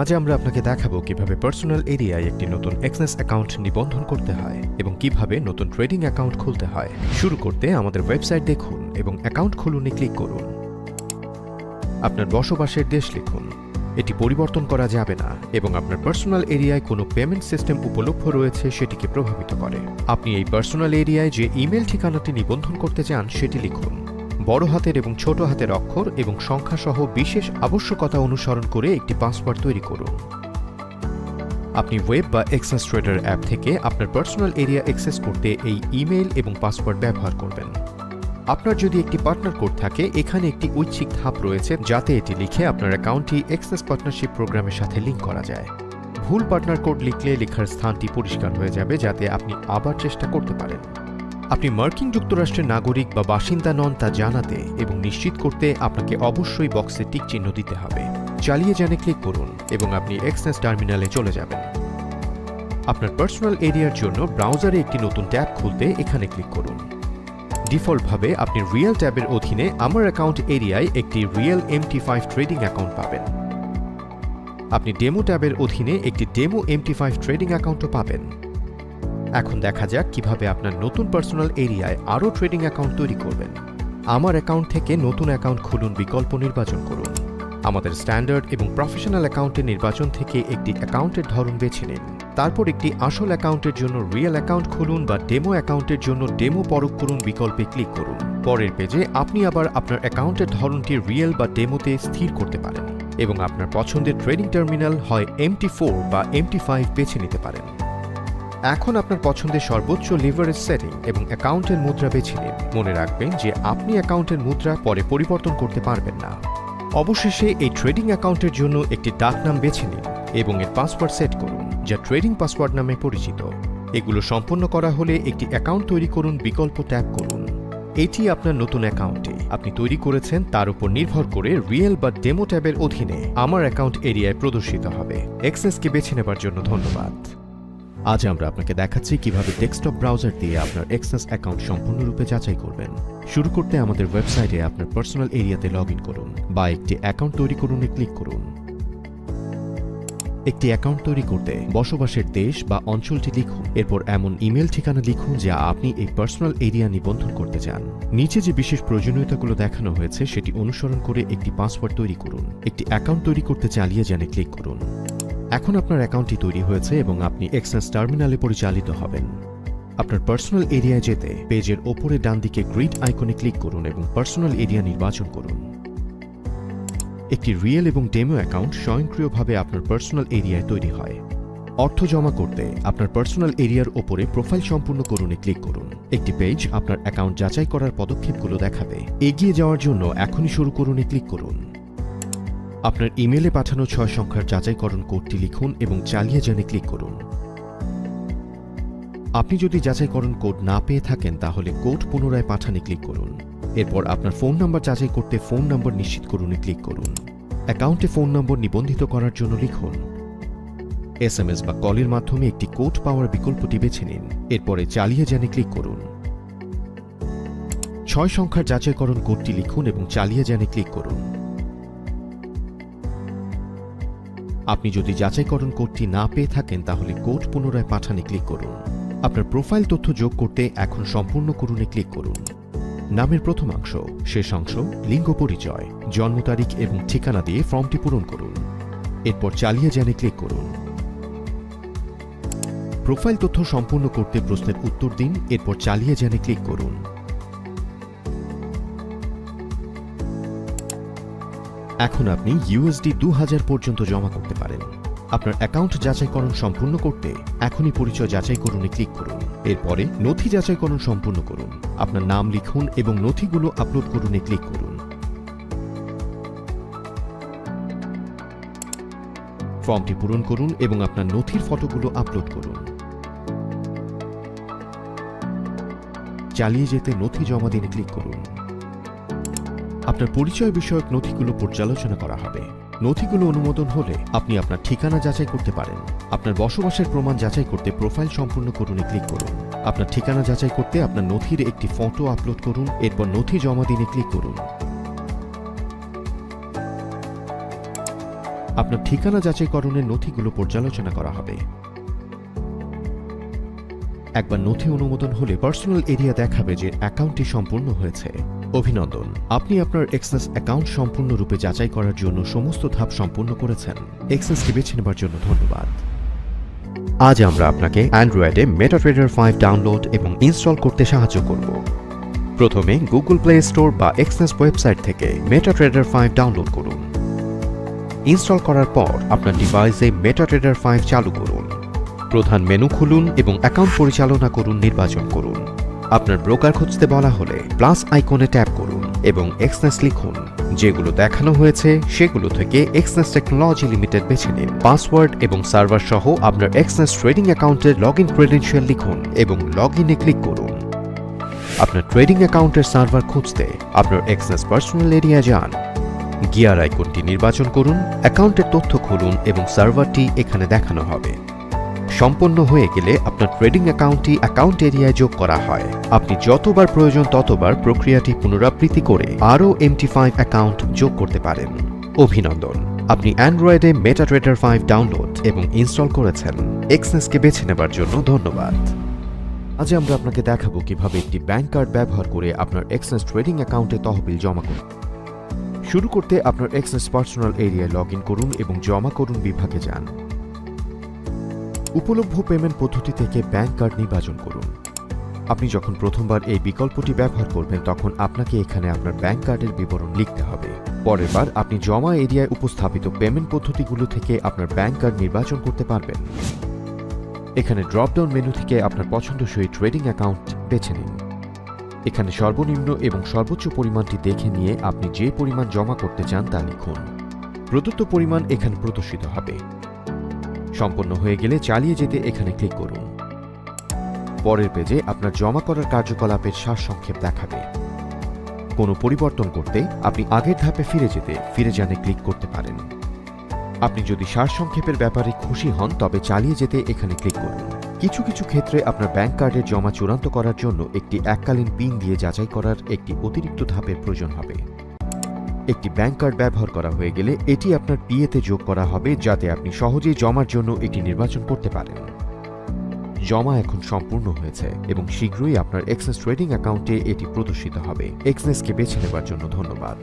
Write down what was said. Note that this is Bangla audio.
আজ আমরা আপনাকে দেখাবো কীভাবে পার্সোনাল এরিয়ায় একটি নতুন এক্সনেস অ্যাকাউন্ট নিবন্ধন করতে হয় এবং কীভাবে নতুন ট্রেডিং অ্যাকাউন্ট খুলতে হয়। শুরু করতে আমাদের ওয়েবসাইট দেখুন এবং অ্যাকাউন্ট খুলুনে ক্লিক করুন। আপনার বসবাসের দেশ লিখুন। এটি পরিবর্তন করা যাবে না এবং আপনার পার্সোনাল এরিয়ায় কোনো পেমেন্ট সিস্টেম উপলব্ধ রয়েছে সেটিকে প্রভাবিত করে। আপনি এই পার্সোনাল এরিয়ায় যে ইমেল ঠিকানাটি নিবন্ধন করতে চান সেটি লিখুন। বড় হাতের এবং ছোট হাতের অক্ষর এবং সংখ্যা সহ বিশেষ আবশ্যকতা অনুসরণ করে একটি পাসওয়ার্ড তৈরি করুন। আপনি ওয়েব বা এক্সেস ট্রেডার অ্যাপ থেকে আপনার পার্সোনাল এরিয়া অ্যাক্সেস করতে এই ইমেল এবং পাসওয়ার্ড ব্যবহার করবেন। আপনার যদি একটি পার্টনার কোড থাকে, এখানে একটি ঐচ্ছিক ধাপ রয়েছে যাতে এটি লিখে আপনার অ্যাকাউন্টটি এক্সেস পার্টনারশিপ প্রোগ্রামের সাথে লিঙ্ক করা যায়। ভুল পার্টনার কোড লিখলে লেখার স্থানটি পরিষ্কার হয়ে যাবে যাতে আপনি আবার চেষ্টা করতে পারেন। আপনি মার্কিন যুক্তরাষ্ট্রের নাগরিক বা বাসিন্দা নন তা জানাতে এবং নিশ্চিত করতে আপনাকে অবশ্যই বক্সে টিক চিহ্ন দিতে হবে। চালিয়ে জানে ক্লিক করুন এবং আপনি এক্সনেস টার্মিনালে চলে যাবেন। আপনার পার্সোনাল এরিয়ার জন্য ব্রাউজারে একটি নতুন ট্যাব খুলতে এখানে ক্লিক করুন। ডিফল্টভাবে আপনি রিয়েল ট্যাবের অধীনে আমার অ্যাকাউন্ট এরিয়ায় একটি real MT five trading account পাবেন। আপনি ডেমো ট্যাবের অধীনে একটি ডেমো এমটি ফাইভ ট্রেডিং অ্যাকাউন্টও পাবেন। এখন দেখা যাক কীভাবে আপনার নতুন পার্সোনাল এরিয়ায় আরও ট্রেডিং অ্যাকাউন্ট তৈরি করবেন। আমার অ্যাকাউন্ট থেকে নতুন অ্যাকাউন্ট খুলুন বিকল্প নির্বাচন করুন। আমাদের স্ট্যান্ডার্ড এবং প্রফেশনাল অ্যাকাউন্টের নির্বাচন থেকে একটি অ্যাকাউন্টের ধরন বেছে নিন। তারপর একটি আসল অ্যাকাউন্টের জন্য রিয়েল অ্যাকাউন্ট খুলুন বা ডেমো অ্যাকাউন্টের জন্য ডেমো পরখ করুন বিকল্পে ক্লিক করুন। পরের পেজে আপনি আবার আপনার অ্যাকাউন্টের ধরনটি রিয়েল বা ডেমোতে স্থির করতে পারেন এবং আপনার পছন্দের ট্রেডিং টার্মিনাল হয় এমটি ফোর বা এমটি ফাইভ বেছে নিতে পারেন। এখন আপনার পছন্দের সর্বোচ্চ লিভারেজ সেটিং এবং অ্যাকাউন্টের মুদ্রা বেছে নিন। মনে রাখবেন যে আপনি অ্যাকাউন্টের মুদ্রা পরে পরিবর্তন করতে পারবেন না। অবশেষে এই ট্রেডিং অ্যাকাউন্টের জন্য একটি ডাকনাম বেছে নিন এবং এর পাসওয়ার্ড সেট করুন, যা ট্রেডিং পাসওয়ার্ড নামে পরিচিত। এগুলো সম্পন্ন করা হলে একটি অ্যাকাউন্ট তৈরি করুন, বিকল্প ট্যাগ করুন। এটি আপনার নতুন অ্যাকাউন্টে। আপনি তৈরি করেছেন, তার উপর নির্ভর করে রিয়েল বা ডেমো ট্যাবের অধীনে। আমার অ্যাকাউন্ট এরিয়ায় প্রদর্শিত হবে। এক্সেসকে বেছে নেবার জন্য ধন্যবাদ। আজ আমরা আপনাকে দেখাচ্ছি কীভাবে ডেস্কটপ ব্রাউজার দিয়ে আপনার এক্সেস অ্যাকাউন্ট সম্পূর্ণরূপে যাচাই করবেন। শুরু করতে আমাদের ওয়েবসাইটে আপনার পার্সোনাল এরিয়াতে লগ করুন বা একটি অ্যাকাউন্ট তৈরি করুন ক্লিক করুন। একটি অ্যাকাউন্ট তৈরি করতে বসবাসের দেশ বা অঞ্চলটি লিখুন। এরপর এমন ইমেল ঠিকানা লিখুন যা আপনি এই পার্সোনাল এরিয়া নিবন্ধন করতে চান। নিচে যে বিশেষ প্রয়োজনীয়তাগুলো দেখানো হয়েছে সেটি অনুসরণ করে একটি পাসওয়ার্ড তৈরি করুন। একটি অ্যাকাউন্ট তৈরি করতে চালিয়ে জানে ক্লিক করুন। এখন আপনার অ্যাকাউন্টটি তৈরি হয়েছে এবং আপনি এক্সেস টার্মিনালে পরিচালিত হবেন। আপনার পার্সোনাল এরিয়ায় যেতে পেজের ওপরে ডান দিকে গ্রিড আইকনে ক্লিক করুন এবং পার্সোনাল এরিয়া নির্বাচন করুন। একটি রিয়েল এবং ডেমো অ্যাকাউন্ট স্বয়ংক্রিয়ভাবে আপনার পার্সোনাল এরিয়ায় তৈরি হয়। অর্থ জমা করতে আপনার পার্সোনাল এরিয়ার ওপরে প্রোফাইল সম্পূর্ণ করুনে ক্লিক করুন। একটি পেজ আপনার অ্যাকাউন্ট যাচাই করার পদক্ষেপগুলো দেখাবে। এগিয়ে যাওয়ার জন্য এখনই শুরু করুনে ক্লিক করুন। আপনার ইমেলে পাঠানো ছয় সংখ্যার যাচাইকরণ কোডটি লিখুন এবং চালিয়ে জানে ক্লিক করুন। আপনি যদি যাচাইকরণ কোড না পেয়ে থাকেন, তাহলে কোড পুনরায় পাঠানে ক্লিক করুন। এরপর আপনার ফোন নাম্বার যাচাই করতে ফোন নম্বর নিশ্চিত করুনে ক্লিক করুন। অ্যাকাউন্টে ফোন নম্বর নিবন্ধিত করার জন্য লিখুন। এস এম এস বা কলের মাধ্যমে একটি কোড পাওয়ার বিকল্পটি বেছে নিন। এরপরে চালিয়ে জানে ক্লিক করুন। ছয় সংখ্যার যাচাইকরণ কোডটি লিখুন এবং চালিয়ে জানে ক্লিক করুন। আপনি যদি যাচাইকরণ কোডটি না পেয়ে থাকেন, তাহলে কোড পুনরায় পাঠানে ক্লিক করুন। আপনার প্রোফাইল তথ্য যোগ করতে এখন সম্পূর্ণ করুনে ক্লিক করুন। নামের প্রথমাংশ শেষাংশ লিঙ্গ পরিচয়, জন্ম তারিখ এবং ঠিকানা দিয়ে ফর্মটি পূরণ করুন। এরপর চালিয়ে জানে ক্লিক করুন। প্রোফাইল তথ্য সম্পূর্ণ করতে প্রশ্নের উত্তর দিন, এরপর চালিয়ে জানে ক্লিক করুন। এখন আপনি ইউএসডি দু হাজার পর্যন্ত জমা করতে পারেন। আপনার অ্যাকাউন্ট যাচাইকরণ সম্পূর্ণ করতে এখনই পরিচয় যাচাই করুনে ক্লিক করুন। এরপরে নথি যাচাইকরণ সম্পূর্ণ করুন। আপনার নাম লিখুন এবং নথিগুলো আপলোড করুনে ক্লিক করুন। ফর্মটি পূরণ করুন এবং আপনার নথির ফটোগুলো আপলোড করুন। চালিয়ে যেতে নথি জমা দিনে ক্লিক করুন। আপনার পরিচয় বিষয়ক নথিগুলো পর্যালোচনা করা হবে। নথিগুলো অনুমোদন হলে আপনি আপনার ঠিকানা যাচাই করতে পারেন। আপনার বসবাসের প্রমাণ যাচাই করতে প্রোফাইল সম্পূর্ণ করুন ক্লিক করুন। আপনার ঠিকানা যাচাই করতে আপনার নথির একটি ফটো আপলোড করুন, এরপর নথি জমা দিনে ক্লিক করুন। আপনার ঠিকানা যাচাইকরণের নথিগুলো পর্যালোচনা করা হবে। একবার নথি অনুমোদন হলে পার্সোনাল এরিয়া দেখাবে যে অ্যাকাউন্টটি সম্পূর্ণ হয়েছে। অভিনন্দন। আপনি আপনার এক্সেস অ্যাকাউন্ট সম্পূর্ণরূপে যাচাই করার জন্য সমস্ত ধাপ সম্পূর্ণ করেছেন। এক্সেসকে বেছে নেবার জন্য ধন্যবাদ। আজ আমরা আপনাকে অ্যান্ড্রয়েডে মেটাট্রেডার ফাইভ ডাউনলোড এবং ইনস্টল করতে সাহায্য করব। প্রথমে গুগল প্লে স্টোর বা এক্সনেস ওয়েবসাইট থেকে মেটাট্রেডার ফাইভ ডাউনলোড করুন। ইনস্টল করার পর আপনার ডিভাইসে মেটাট্রেডার ফাইভ চালু করুন। প্রধান মেনু খুলুন এবং অ্যাকাউন্ট পরিচালনা করুন নির্বাচন করুন। আপনার ব্রোকার খুঁজতে বলা হলে প্লাস আইকনে ট্যাপ করুন এবং এক্সনেস লিখুন। যেগুলো দেখানো হয়েছে, সেগুলো থেকে এক্সনেস টেকনোলজি লিমিটেড বেছে নিন। পাসওয়ার্ড এবং সার্ভার সহ আপনার এক্সনেস ট্রেডিং অ্যাকাউন্টের লগ ইন ক্রেডেনশিয়াল লিখুন এবং লগ ইনে ক্লিক করুন। আপনার ট্রেডিং অ্যাকাউন্টের সার্ভার খুঁজতে আপনার এক্সনেস পার্সোনাল এরিয়া যান। গিয়ার আইকনটি নির্বাচন করুন, অ্যাকাউন্টের তথ্য খুলুন এবং সার্ভারটি এখানে দেখানো হবে। সম্পন্ন হয়ে গেলে আপনার ট্রেডিং অ্যাকাউন্টটি অ্যাকাউন্ট এরিয়ায় যোগ করা হয়। আপনি যতবার প্রয়োজন ততবার প্রক্রিয়াটি পুনরাবৃত্তি করে আরও এমটি ফাইভ অ্যাকাউন্ট যোগ করতে পারেন। অভিনন্দন। আপনি অ্যান্ড্রয়েডে মেটাট্রেডার ফাইভ ডাউনলোড এবং ইনস্টল করেছেন। এক্সনেসকে বেছে নেবার জন্য ধন্যবাদ। আজ আমরা আপনাকে দেখাবো কীভাবে একটি ব্যাংক কার্ড ব্যবহার করে আপনার এক্সনেস ট্রেডিং অ্যাকাউন্টে তহবিল জমা করুন। শুরু করতে আপনার এক্সনেস পার্সোনাল এরিয়ায় লগ করুন এবং জমা করুন বিভাগে যান। উপলব্ধ পেমেন্ট পদ্ধতি থেকে ব্যাংক কার্ড নির্বাচন করুন। আপনি যখন প্রথমবার এই বিকল্পটি ব্যবহার করবেন, তখন আপনাকে এখানে আপনার ব্যাংক কার্ডের বিবরণ লিখতে হবে। পরের বার আপনি জমা এরিয়ায় উপস্থাপিত পেমেন্ট পদ্ধতিগুলো থেকে আপনার ব্যাংক কার্ড নির্বাচন করতে পারবেন। এখানে ড্রপডাউন মেনু থেকে আপনার পছন্দসই ট্রেডিং অ্যাকাউন্ট বেছে নিন। এখানে সর্বনিম্ন এবং সর্বোচ্চ পরিমাণটি দেখে নিয়ে আপনি যে পরিমাণ জমা করতে চান তা লিখুন। প্রদত্ত পরিমাণ এখানে প্রদর্শিত হবে। সম্পন্ন হয়ে গেলে চালিয়ে যেতে এখানে ক্লিক করুন। পরের পেজে আপনার জমা করার কার্যকলাপের সারসংক্ষেপ দেখাবে। কোনো পরিবর্তন করতে আপনি আগের ধাপে ফিরে যেতে ফিরে জানে ক্লিক করতে পারেন। আপনি যদি সারসংক্ষেপের ব্যাপারে খুশি হন, তবে চালিয়ে যেতে এখানে ক্লিক করুন। কিছু কিছু ক্ষেত্রে আপনার ব্যাংক কার্ডের জমা চূড়ান্ত করার জন্য একটি এককালীন পিন দিয়ে যাচাই করার একটি অতিরিক্ত ধাপের প্রয়োজন হবে। একটি ব্যাংক কার্ড ব্যবহার করা হয়ে গেলে এটি আপনার পিএতে যোগ করা হবে যাতে আপনি সহজেই জমার জন্য এটি নির্বাচন করতে পারেন। জমা এখন সম্পূর্ণ হয়েছে এবং শীঘ্রই আপনার এক্সেস ট্রেডিং অ্যাকাউন্টে এটি প্রদর্শিত হবে। এক্সনেসকে বেছে নেবার জন্য ধন্যবাদ।